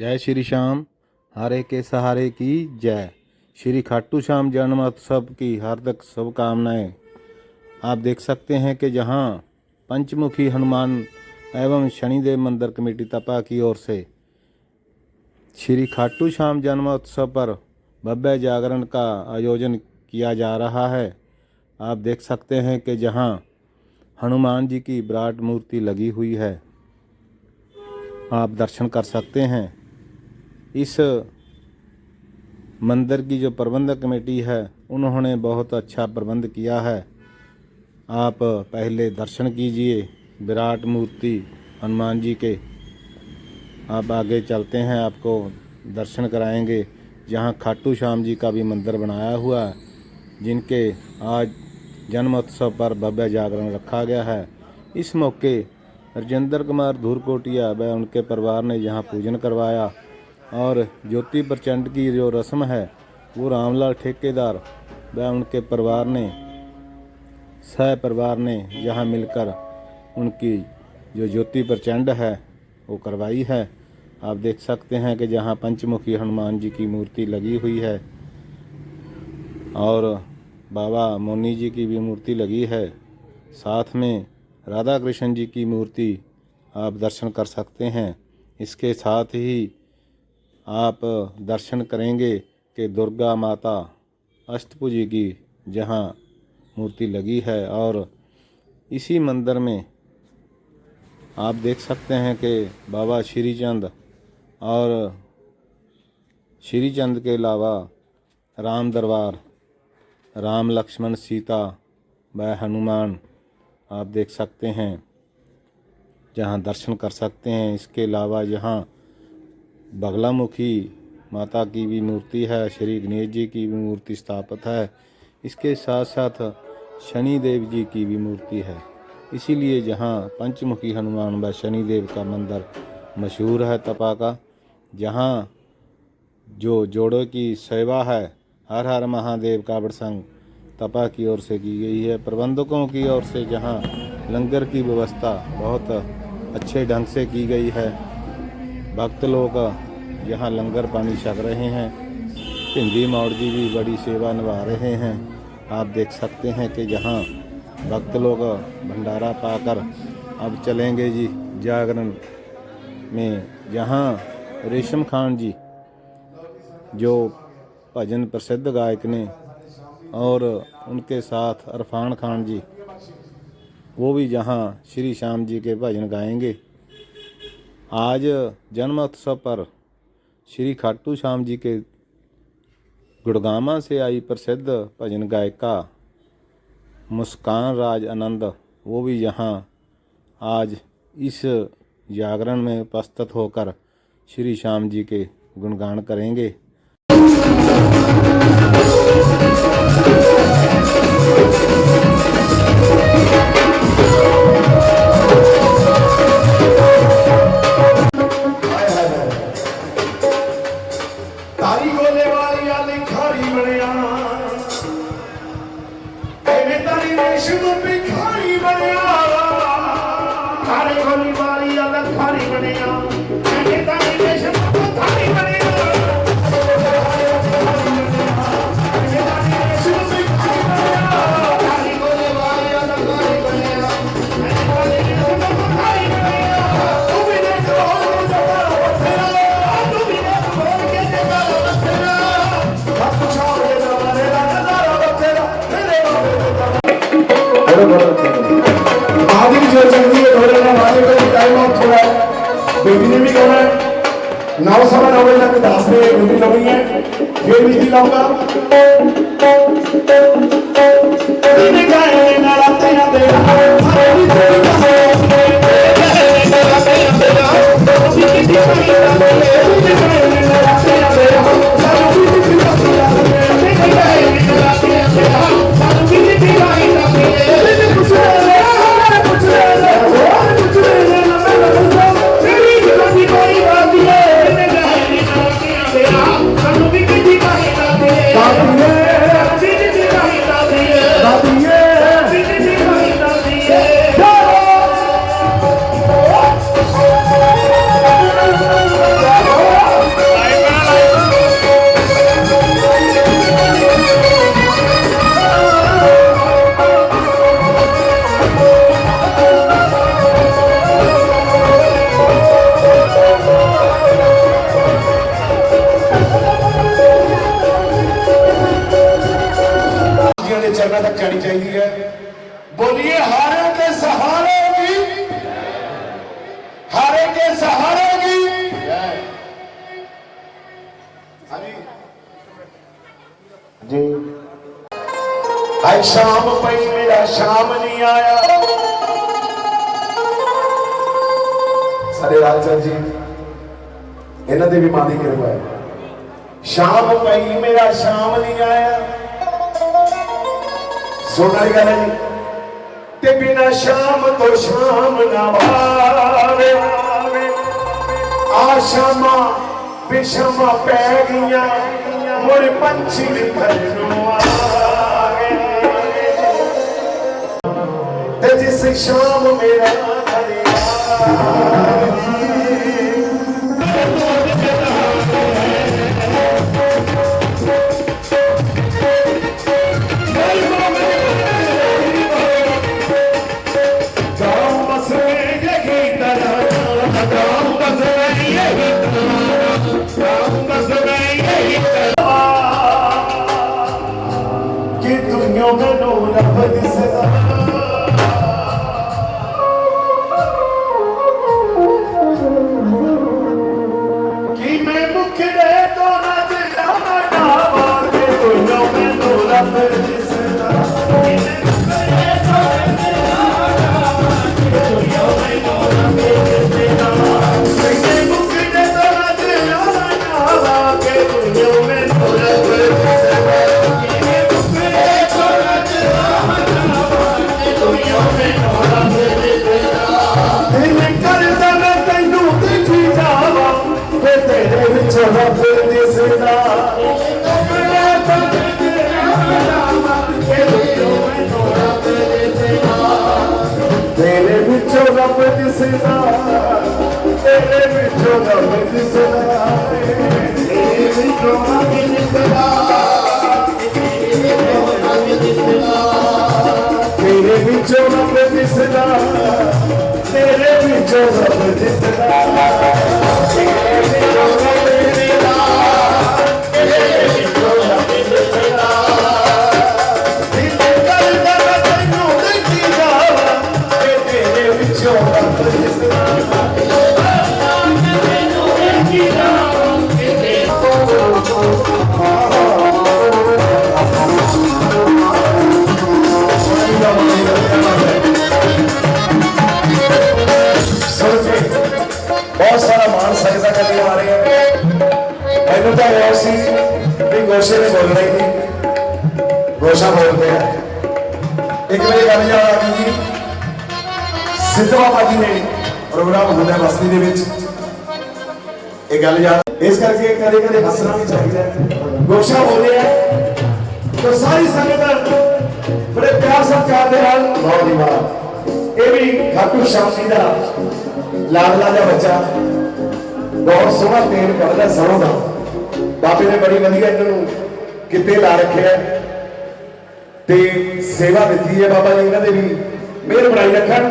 जय श्री श्याम। हरे के सहारे की जय। श्री खाटू श्याम जन्मोत्सव की हार्दिक शुभकामनाएँ। आप देख सकते हैं कि जहाँ पंचमुखी हनुमान एवं शनिदेव मंदिर कमेटी तपा की ओर से श्री खाटू श्याम जन्मोत्सव पर भव्य जागरण का आयोजन किया जा रहा है। आप देख सकते हैं कि जहाँ हनुमान जी की विराट मूर्ति लगी हुई है। आप दर्शन कर सकते हैं। इस मंदिर की जो प्रबंधक कमेटी है, उन्होंने बहुत अच्छा प्रबंध किया है। आप पहले दर्शन कीजिए विराट मूर्ति हनुमान जी के। आप आगे चलते हैं, आपको दर्शन कराएँगे। जहाँ खाटू श्याम जी का भी मंदिर बनाया हुआ है, जिनके आज जन्मोत्सव पर भव्य जागरण रखा गया है। इस मौके राजेंद्र कुमार धूरकोटिया व उनके परिवार ने यहाँ पूजन करवाया। और ज्योति प्रचंड की जो रस्म है वो रामलाल ठेकेदार व उनके परिवार ने सह परिवार ने यहाँ मिलकर उनकी जो ज्योति प्रचंड है वो करवाई है आप देख सकते हैं कि जहाँ पंचमुखी हनुमान जी की मूर्ति लगी हुई है और बाबा मोनी जी की भी मूर्ति लगी है साथ में राधा कृष्ण जी की मूर्ति आप दर्शन कर सकते हैं इसके साथ ही आप दर्शन करेंगे कि दुर्गा माता अष्टभुजी की जहाँ मूर्ति लगी है और इसी मंदिर में आप देख सकते हैं कि बाबा श्री चंद और श्री चंद के अलावा राम दरबार, राम लक्ष्मण सीता, व हनुमान आप देख सकते हैं, जहाँ दर्शन कर सकते हैं। इसके अलावा यहाँ बगलामुखी माता की भी मूर्ति है, श्री गणेश जी की भी मूर्ति स्थापित है। इसके साथ साथ शनि देव जी की भी मूर्ति है। इसीलिए जहाँ पंचमुखी हनुमान व शनि देव का मंदिर मशहूर है तपा का जहाँ जो जोड़ों की सेवा है, हर हर महादेव का प्रसंग तपा की ओर से की गई है। प्रबंधकों की ओर से जहाँ लंगर की व्यवस्था बहुत अच्छे ढंग से की गई है। भक्त लोग यहाँ लंगर पानी छक रहे हैं। हिंदी मौड़ जी भी बड़ी सेवा निभा रहे हैं। आप देख सकते हैं कि जहाँ भक्त लोग भंडारा पाकर अब चलेंगे जी जागरण में। जहाँ रेशम खान जी, जो भजन प्रसिद्ध गायक ने, और उनके साथ अरफान खान जी, वो भी जहाँ श्री श्याम जी के भजन गाएँगे। आज जन्मोत्सव पर श्री खाटू श्याम जी के गुड़गामा से आई प्रसिद्ध भजन गायिका मुस्कान राज आनंद, वो भी यहाँ आज इस जागरण में उपस्थित होकर श्री श्याम जी के गुणगान करेंगे। দাঁড়িয়ে শুধু ভিখারি বানিয়া ঘরে ঘরি বাড়ি আলাদা ঘরি বানিয়া দাঁড়িয়ে শুধু ঘরি বানিয়া बेटी ने भी है नौ सवा नौ बजे तक दस बजे ड्यूटी लगनी है फिर बिजली लाऊँगा ਜਗ੍ਹਾ ਤੱਕ ਜਾਣੀ ਚਾਹੀਦੀ ਹੈ। ਬੋਲੀਏ ਹਾਰੇ ਦੇ ਸਹਾਰੇ ਦੀ ਹਾਰੇ ਦੇ ਸਹਾਰੇ ਦੀ ਹਾਂਜੀ। ਜੀ। ਅੱਜ ਸ਼ਾਮ ਪਈ ਮੇਰਾ ਸ਼ਾਮ ਨਹੀਂ ਆਇਆ। ਸਾਡੇ ਰਾਜਾ ਜੀ ਇਹਨਾਂ ਦੇ ਵੀ ਮਾਦੀ ਦੀ ਸ਼ਾਮ ਪਈ ਮੇਰਾ ਸ਼ਾਮ ਨਹੀਂ ਆਇਆ। ਸੁਣ ਵਾਲੀ ਗੱਲ ਹੈ ਤੇ ਬਿਨਾ ਸ਼ਾਮ ਤੋਂ ਸ਼ਾਮ ਨਾ ਆਵੇ ਆਸ਼ਾਮਾਂ ਬਿਸ਼ਮਾਂ ਪੈ ਗਈਆਂ, ਮੁੜ ਪੰਛੀ ਨਿਖਰ ਨੂੰ ਆਵੇ ਤੇ ਜਿਸ ਸ਼ਾਮ ਮੇਰਾ कि दुनिया में नूर अब दिसदा ਰੱਬ ਦਿਸਦਾ ਤੇਰੇ ਵਿੱਚੋਂ ਰੱਬ ਦਿਸਦਾ ਤੇਰੇ ਵਿੱਚੋਂ ਰੱਬ ਦਿਸਦਾ ਤੇਰੇ ਵਿੱਚੋਂ ਰੱਬ ਦਿਸਦਾ ਤੇਰੇ ਵਿੱਚੋਂ ਰੱਬ ਦਿਸਦਾ, ਤੇਰੇ ਵਿੱਚੋਂ ਰੱਬ ਦਿਸਦਾ। ਮਾਨ ਸਕਦਾ ਕਰਦੇ ਆ ਰਹੇ ਹੈ? ਮੈਨੂੰ ਤਾਂ ਇਹ ਸੀ ਵੀ ਗੋਸ਼ੇ ਨੇ ਬੋਲਣਾ ਹੀ ਨਹੀਂ। ਗੋਸ਼ਾ ਬੋਲਦੇ ਆ। ਇੱਕ ਵਾਰੀ ਗੱਲ ਯਾਦ ਆ ਗਈ ਜੀ। ਸਿੱਧਵਾ ਬਾਜੀ ਨੇ ਪ੍ਰੋਗਰਾਮ ਹੁੰਦਾ ਬਸਤੀ ਦੇ ਵਿੱਚ। ਇਹ ਗੱਲ ਯਾਦ ਇਸ ਕਰਕੇ ਕਦੇ ਕਦੇ ਹੱਸਣਾ ਵੀ ਚਾਹੀਦਾ ਗੋਸ਼ਾ ਬੋਲੇ ਆ। ਤਾਂ ਸਾਰੀ ਸੰਗਤ ਬੜੇ ਪਿਆਰ ਸਤਿਕਾਰ ਦੇ ਨਾਲ ਬਹੁਤ ਜੀ ਵਾਹ ਇਹ ਵੀ ਖਾਟੂ ਸ਼ਾਮ ਜੀ ਦਾ ਲਾਡਲਾ ਜਿਹਾ ਬੱਚਾ। ਬਹੁਤ ਸੋਹਣਾ ਤੇਲ ਕੱਢਦਾ ਸਰੋਂ ਦਾ ਬਾਬੇ ਨੇ ਬੜੀ ਵਧੀਆ ਇਹਨਾਂ ਨੂੰ ਕਿਤੇ ਲਾ ਰੱਖਿਆ ਤੇ ਸੇਵਾ ਦਿੱਤੀ ਹੈ ਬਾਬਾ ਜੀ ਇਹਨਾਂ ਦੇ ਵੀ। ਮਿਹਰ ਬਣਾਈ ਰੱਖਣ।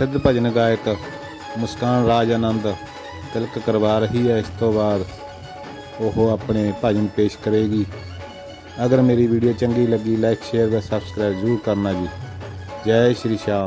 ਪ੍ਰਸਿੱਧ ਭਜਨ ਗਾਇਕ ਮੁਸਕਾਨ ਰਾਜ ਆਨੰਦ ਤਿਲਕ ਕਰਵਾ ਰਹੀ ਹੈ ਇਸ ਤੋਂ ਬਾਅਦ ਉਹ ਆਪਣੇ ਭਜਨ ਪੇਸ਼ ਕਰੇਗੀ। ਅਗਰ ਮੇਰੀ ਵੀਡੀਓ ਚੰਗੀ ਲੱਗੀ ਲਾਈਕ ਸ਼ੇਅਰ ਤੇ ਸਬਸਕ੍ਰਾਈਬ ਜ਼ਰੂਰ ਕਰਨਾ ਜੀ। ਜੈ ਸ਼੍ਰੀ ਸ਼ਾਹ